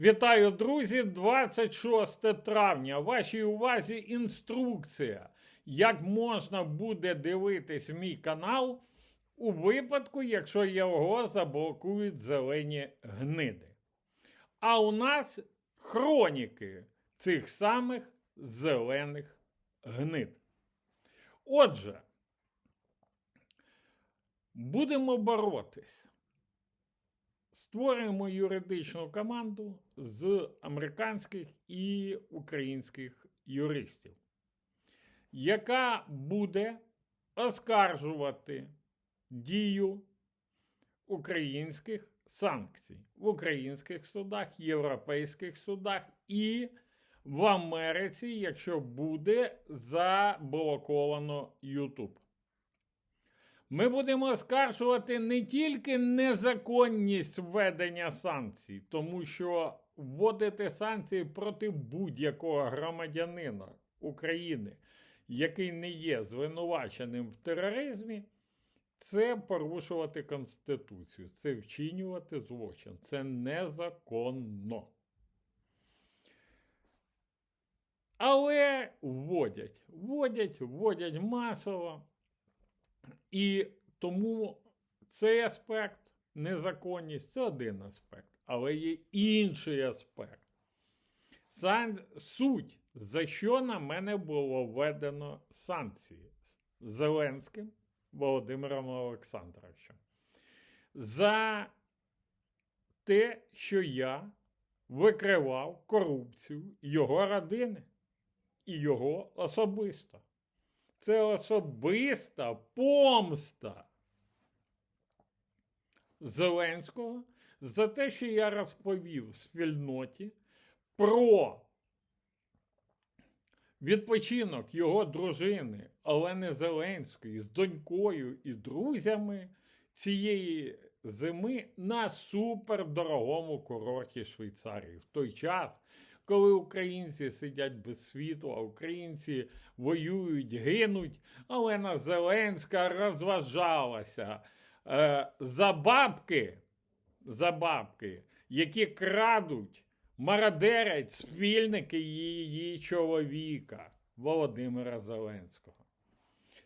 Вітаю, друзі! 26 травня. Вашій увазі інструкція, як можна буде дивитись мій канал у випадку, якщо його заблокують зелені гниди. А у нас хроніки цих самих зелених гнид. Отже, будемо боротись. Створюємо юридичну команду з американських і українських юристів, яка буде оскаржувати дію українських санкцій в українських судах, європейських судах і в Америці, якщо буде заблоковано YouTube. Ми будемо оскаржувати не тільки незаконність введення санкцій, тому що вводити санкції проти будь-якого громадянина України, який не є звинуваченим в тероризмі, це порушувати Конституцію, це вчинювати злочин. Це незаконно. Але вводять, вводять, вводять масово. І тому цей аспект, незаконність це один аспект, але є інший аспект. Сан... Суть, за що на мене було введено санкції Зеленським Володимиром Олександровичем. За те, що я викривав корупцію його родини і його особисто. Це особиста помста Зеленського за те, що я розповів спільноті про відпочинок його дружини Олени Зеленської з донькою і друзями цієї зими на супердорогому курорті Швейцарії. В той час, коли українці сидять без світла, українці воюють, гинуть, Олена Зеленська розважалася е, за бабки, за бабки, які крадуть, мародерять спільники її чоловіка Володимира Зеленського.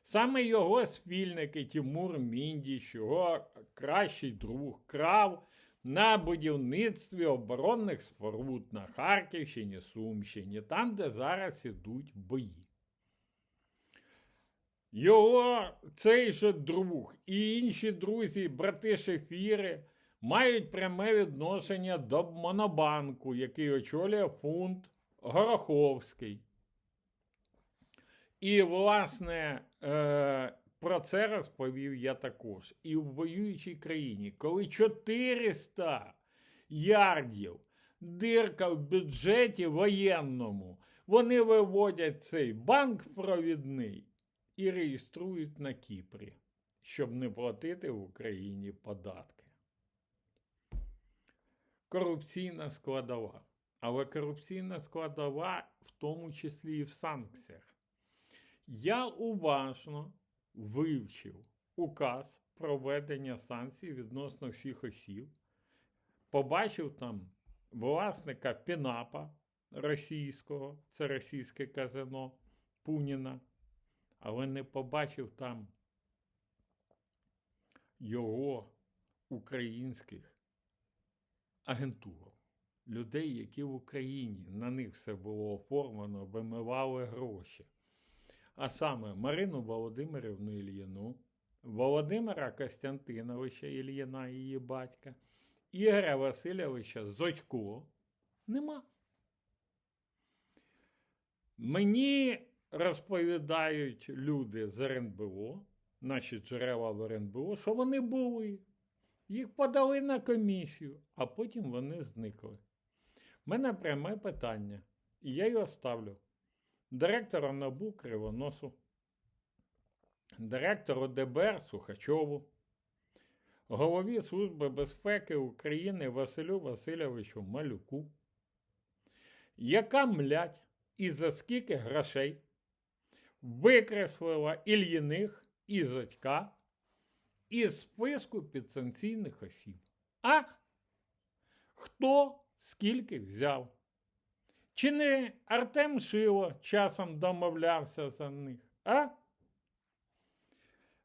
Саме його спільники Тимур Міндіч, його кращий друг, крав на будівництві оборонних споруд на Харківщині, Сумщині, там, де зараз ідуть бої. Його цей же друг і інші друзі, брати Шефіри, мають пряме відношення до Монобанку, який очолює фунт Гороховський. І, власне, е, про це розповів я також. І в воюючій країні, коли 400 ярдів дирка в бюджеті воєнному, вони виводять цей банк провідний і реєструють на Кіпрі, щоб не платити в Україні податки. Корупційна складова. Але корупційна складова в тому числі і в санкціях. Я уважно вивчив указ про введення санкцій відносно всіх осіб, побачив там власника Пінапа російського, це російське казино Пуніна, але не побачив там його українських агентур, людей, які в Україні на них все було оформлено, вимивали гроші а саме Марину Володимирівну Ільїну, Володимира Костянтиновича Ільїна, її батька, Ігоря Васильовича Зодько нема. Мені розповідають люди з РНБО, наші джерела в РНБО, що вони були. Їх подали на комісію, а потім вони зникли. У мене пряме питання, і я його ставлю директора НАБУ Кривоносу, директору ДБР Сухачову, голові Служби безпеки України Василю Васильовичу Малюку, яка млять і за скільки грошей викреслила Ільїних і Зодька із списку підсанкційних осіб. А хто скільки взяв. Чи не Артем Шило часом домовлявся за них? А?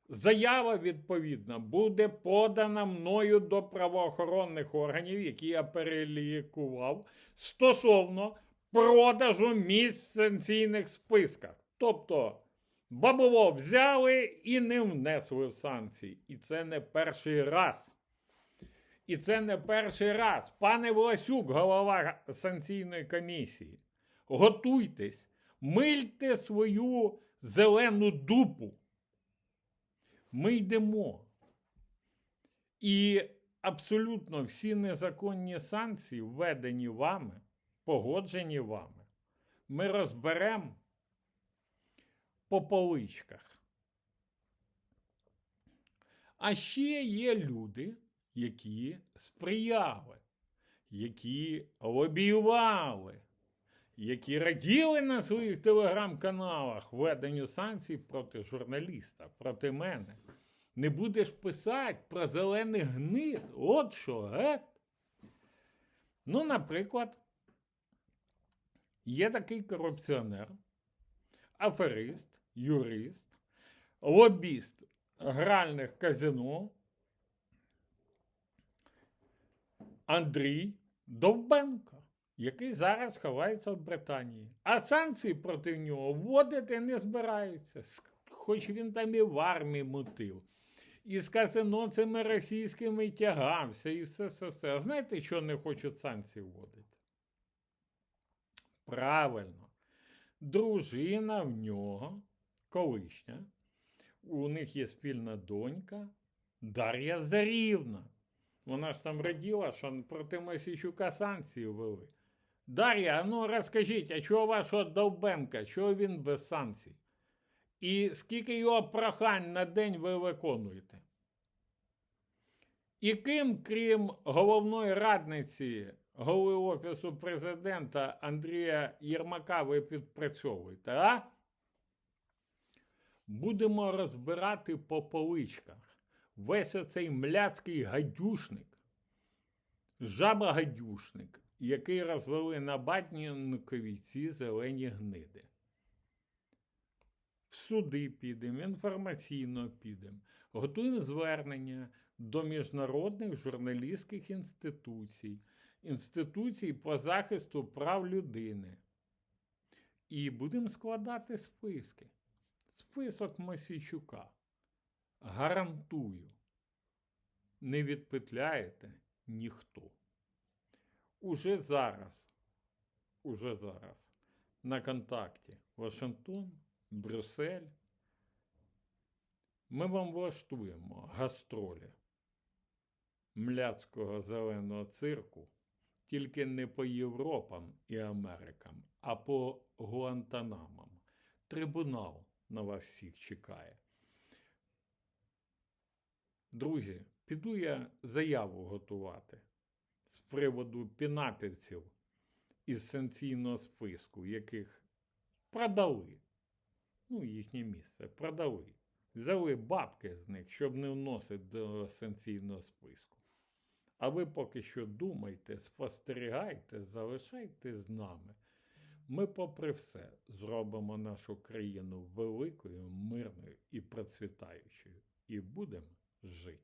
Заява відповідна буде подана мною до правоохоронних органів, які я перелікував, стосовно продажу місць в санкційних списках. Тобто бабло взяли і не внесли в санкції. І це не перший раз. І це не перший раз. Пане Власюк, голова санкційної комісії, готуйтесь, мильте свою зелену дупу. Ми йдемо. І абсолютно всі незаконні санкції, введені вами, погоджені вами, ми розберемо по поличках. А ще є люди, які сприяли, які лобіювали, які раділи на своїх телеграм-каналах введенню санкцій проти журналіста, проти мене. Не будеш писати про зелених гнид. От що, ге? Ну, наприклад, є такий корупціонер, аферист, юрист, лобіст гральних казино Андрій Довбенко, який зараз ховається в Британії. А санкції проти нього вводити не збираються, хоч він там і в армії мутив. І з казино цими російськими тягався, і все, все, все. А знаєте, що не хочуть санкції вводити? Правильно. Дружина в нього, колишня, у них є спільна донька Дар'я Зарівна. Вона ж там раділа, що проти Масійчука санкції ввели. Дар'я, ну розкажіть, а чого вашого Довбенка, чого він без санкцій? І скільки його прохань на день ви виконуєте? І ким, крім головної радниці голови Офісу президента Андрія Єрмака, ви підпрацьовуєте, а? Будемо розбирати по поличках весь оцей мляцький гадюшник, жаба-гадюшник, який розвели на Батнінкові ці зелені гниди. В суди підемо, інформаційно підемо, готуємо звернення до міжнародних журналістських інституцій, інституцій по захисту прав людини. І будемо складати списки. Список Мосійчука. Гарантую, не відпетляєте ніхто. Уже зараз, уже зараз на контакті Вашингтон, Брюссель. Ми вам влаштуємо гастролі мляцького зеленого цирку, тільки не по Європам і Америкам, а по Гуантанамам. Трибунал на вас всіх чекає. Друзі, піду я заяву готувати з приводу пінапівців із санкційного списку, яких продали. Ну, їхнє місце продали. Взяли бабки з них, щоб не вносити до санкційного списку. А ви поки що думайте, спостерігайте, залишайте з нами. Ми, попри все, зробимо нашу країну великою, мирною і процвітаючою, і будемо жити.